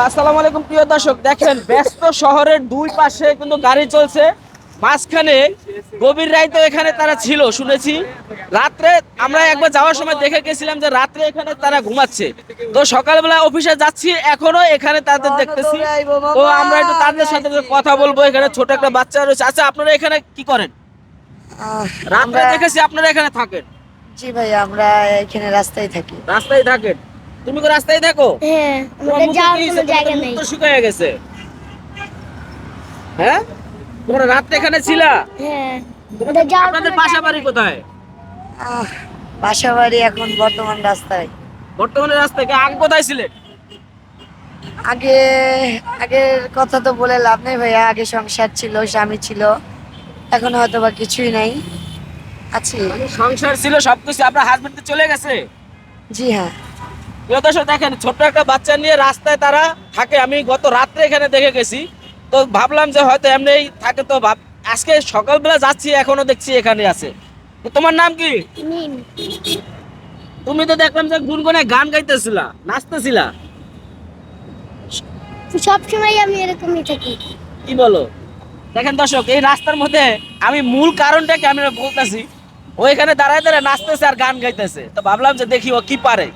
আসসালামু আলাইকুম প্রিয় দর্শক। দেখেন ব্যস্ত শহরের দুই পাশে কিন্তু গাড়ি চলছে। মাঝখানে গভীর রাইতে এখানে তারা ছিল শুনেছি। রাত্রে আমরা একবার যাওয়ার সময় দেখে গেছিলাম যে রাত্রে এখানে তারা ঘুমাচ্ছে। তো সকালবেলা অফিসে যাচ্ছি এখনও এখানে তাদের দেখতেছি। তো আমরা একটু তাদের সাথে কথা বলব এখানে ছোট একটা বাচ্চা রয়েছে। আচ্ছা আপনারা এখানে কি করেন? রাত্রে দেখেছি আপনারা এখানে থাকেন। জি ভাই আমরা এখানে রাস্তায় থাকি। রাস্তায় থাকেন। তুমি কি রাস্তায় থাকো হ্যাঁ আমাদের যাওয়ার কোনো জায়গা নেই তো শুকিয়ে গেছে। হ্যাঁ? তোমরা রাত্রে এখানে ছিলা? হ্যাঁ আপনাদের বাসা বাড়ি কোথায়? বাসা বাড়ি এখন বর্তমান রাস্তায়। বর্তমানে রাস্তায় কি? আগে কোথায় ছিলেন আগে আগের কথা তো বলে লাভ নেই ভাইয়া। আগে সংসার ছিল স্বামী ছিল। এখন হয়তো বা কিছুই নাই। আছি। সংসার ছিল সবকিছু। আপনার হাজবেন্ড চলে গেছে? জি হ্যাঁ। প্রিয় দেখেন ছোট্ট একটা বাচ্চা নিয়ে রাস্তায় তারা থাকে। আমি গত রাত্রে এখানে দেখে গেছি। তো ভাবলাম যে হয়তো এমনি থাকে তো ভাব আজকে সকালবেলা যাচ্ছি এখনও দেখছি এখানে আছে। তোমার নাম কি? তুমি তো দেখলাম যে গুনগুনে গান গাইতেছিলা নাচতেছিলা। সবসময় আমি এরকমই থাকি। কি বলো? দেখেন দর্শক এই রাস্তার মধ্যে আমি মূল কারণটা কি আমি বলতেছি? ও এখানে দাঁড়ায় দাঁড়ায় নাচতেছে আর গান গাইতেছে। তো ভাবলাম যে দেখি ও কি পারে।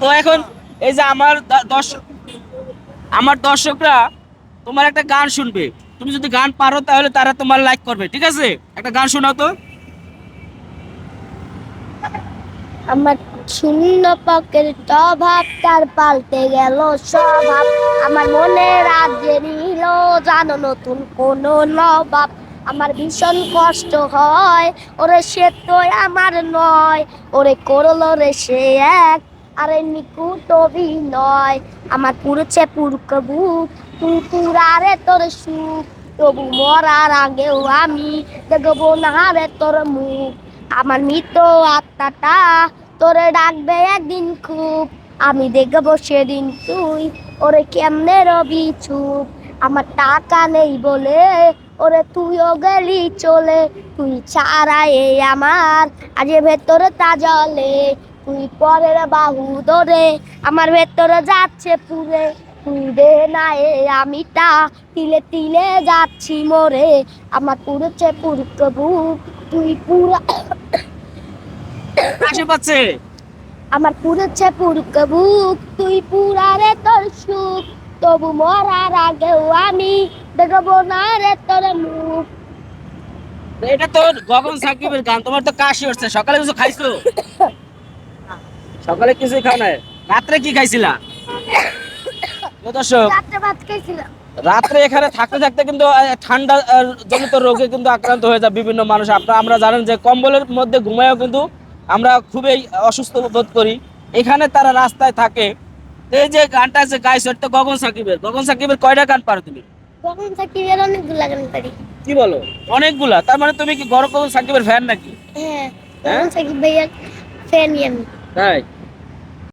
তো এখন এই যে আমার দর্শক, আমার দর্শকরা তোমার একটা গান শুনবে। তুমি যদি গান পারো তাহলে তারা তোমার লাইক করবে, ঠিক আছে? একটা গান শোনাও তো। আমার শূন্য পকের স্বভাব তার পাল্টে গেল স্বভাব। আমার মনে রাজ্যে নিল জানো নতুন কোন নবাব। আমার ভীষণ কষ্ট হয়। ওরে সে তো আমার নয়। ওরে করল রে সে এক। আরে নিকুট নয় আমার পুরছে পুরক বুক। তুই পুরারে তোর সুখ। তবু মরার আগেও আমি দেখব না রে তোর মুখ। আমার মৃত আত্মাটা তোরে ডাকবে একদিন খুব। আমি দেখব সেদিন তুই। ওরে কেমনে রবি চুপ। আমার টাকা নেই বলে ওরে তুইও গেলি চলে তুই ছাড়া এই আমার। আজ ভেতরে তা জলে তুই পরের বাহু ধরে আমার ভেতরে যাচ্ছে পুরে। তুই দে না এ আমিটা তিলে তিলে যাচ্ছি মোরে। আমার পুরোছে পুরক বুক তুই পুরা পাচ্ছে। আমার পুরোছে পুরক বুক তুই পুরারে তোর সুখ। তবু মরার আগেও আমি দেখব না রে তোর মুখ এটা তো গগন সাকিবের গান তোমার তো কাশি হচ্ছে সকালে কিছু খাইছো? সকালে কিছুই খাও রাত্রে কি খাইছিলা? দর্শক রাত্রে ভাত খাইছিলাম। রাত্রে এখানে থাকতে থাকতে কিন্তু ঠান্ডা জনিত রোগে কিন্তু আক্রান্ত হয়ে যায় বিভিন্ন মানুষ। আপনারা আমরা জানেন যে কম্বলের মধ্যে ঘুমায়ও কিন্তু আমরা খুবই অসুস্থ বোধ করি। এখানে তারা রাস্তায় থাকে। এই যে গানটা আছে গাইছো এটা তো গগন সাকিবের। গগন সাকিবের কয়টা গান পারো তুমি? কখন থাকি বের অনেকগুলো গান পারি। কি বলো? অনেকগুলা? তার মানে তুমি কি গরকম সাকিবের ফ্যান নাকি? হ্যাঁ হ্যাঁ? থাকি ভাইয়া ফ্যান আমি। তাই?